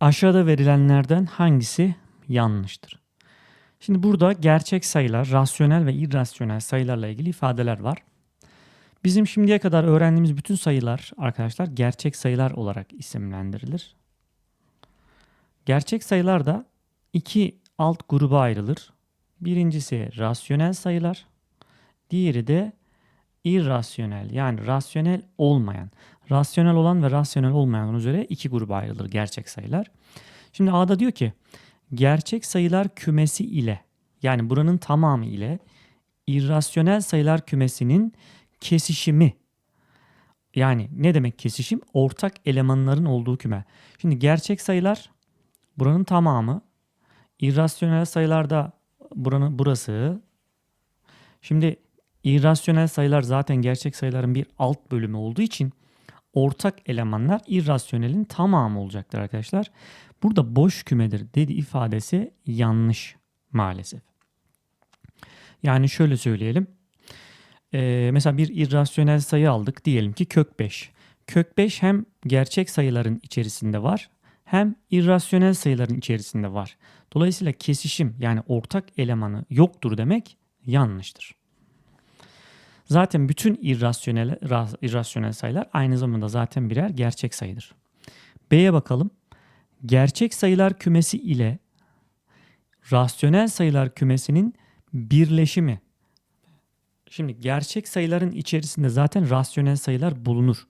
Aşağıda verilenlerden hangisi yanlıştır? Şimdi burada gerçek sayılar, rasyonel ve irrasyonel sayılarla ilgili ifadeler var. Bizim şimdiye kadar öğrendiğimiz bütün sayılar arkadaşlar gerçek sayılar olarak isimlendirilir. Gerçek sayılar da iki alt gruba ayrılır. Birincisi rasyonel sayılar, diğeri de irrasyonel yani rasyonel olmayan. Rasyonel olan ve rasyonel olmayan üzere iki gruba ayrılır gerçek sayılar. Şimdi A'da diyor ki gerçek sayılar kümesi ile yani buranın tamamı ile irrasyonel sayılar kümesinin kesişimi yani ne demek kesişim? Ortak elemanların olduğu küme. Şimdi gerçek sayılar buranın tamamı. irrasyonel sayılarda buranın burası. Şimdi irrasyonel sayılar zaten gerçek sayıların bir alt bölümü olduğu için ortak elemanlar irrasyonelin tamamı olacaktır arkadaşlar. Burada boş kümedir dedi ifadesi yanlış maalesef. Yani şöyle söyleyelim. Ee, mesela bir irrasyonel sayı aldık diyelim ki kök 5. Kök 5 hem gerçek sayıların içerisinde var hem irrasyonel sayıların içerisinde var. Dolayısıyla kesişim yani ortak elemanı yoktur demek yanlıştır. Zaten bütün irrasyonel, ra- irrasyonel sayılar aynı zamanda zaten birer gerçek sayıdır. B'ye bakalım. Gerçek sayılar kümesi ile rasyonel sayılar kümesinin birleşimi. Şimdi gerçek sayıların içerisinde zaten rasyonel sayılar bulunur.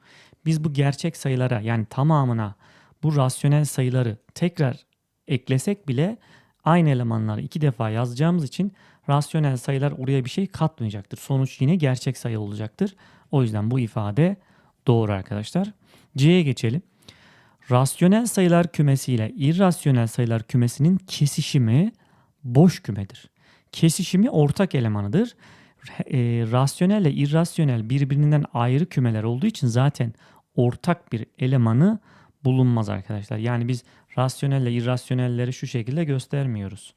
Biz bu gerçek sayılara yani tamamına bu rasyonel sayıları tekrar eklesek bile aynı elemanları iki defa yazacağımız için rasyonel sayılar oraya bir şey katmayacaktır. Sonuç yine gerçek sayı olacaktır. O yüzden bu ifade doğru arkadaşlar. C'ye geçelim. Rasyonel sayılar kümesi ile irrasyonel sayılar kümesinin kesişimi boş kümedir. Kesişimi ortak elemanıdır. E, rasyonel ile irrasyonel birbirinden ayrı kümeler olduğu için zaten ortak bir elemanı bulunmaz arkadaşlar. Yani biz rasyonel ile irrasyonelleri şu şekilde göstermiyoruz.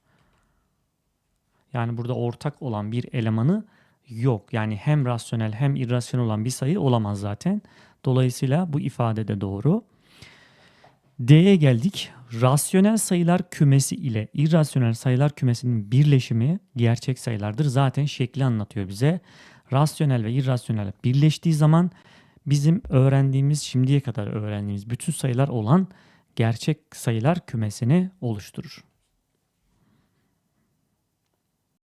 Yani burada ortak olan bir elemanı yok. Yani hem rasyonel hem irrasyonel olan bir sayı olamaz zaten. Dolayısıyla bu ifade de doğru. D'ye geldik. Rasyonel sayılar kümesi ile irrasyonel sayılar kümesinin birleşimi gerçek sayılardır. Zaten şekli anlatıyor bize. Rasyonel ve irrasyonel birleştiği zaman bizim öğrendiğimiz, şimdiye kadar öğrendiğimiz bütün sayılar olan gerçek sayılar kümesini oluşturur.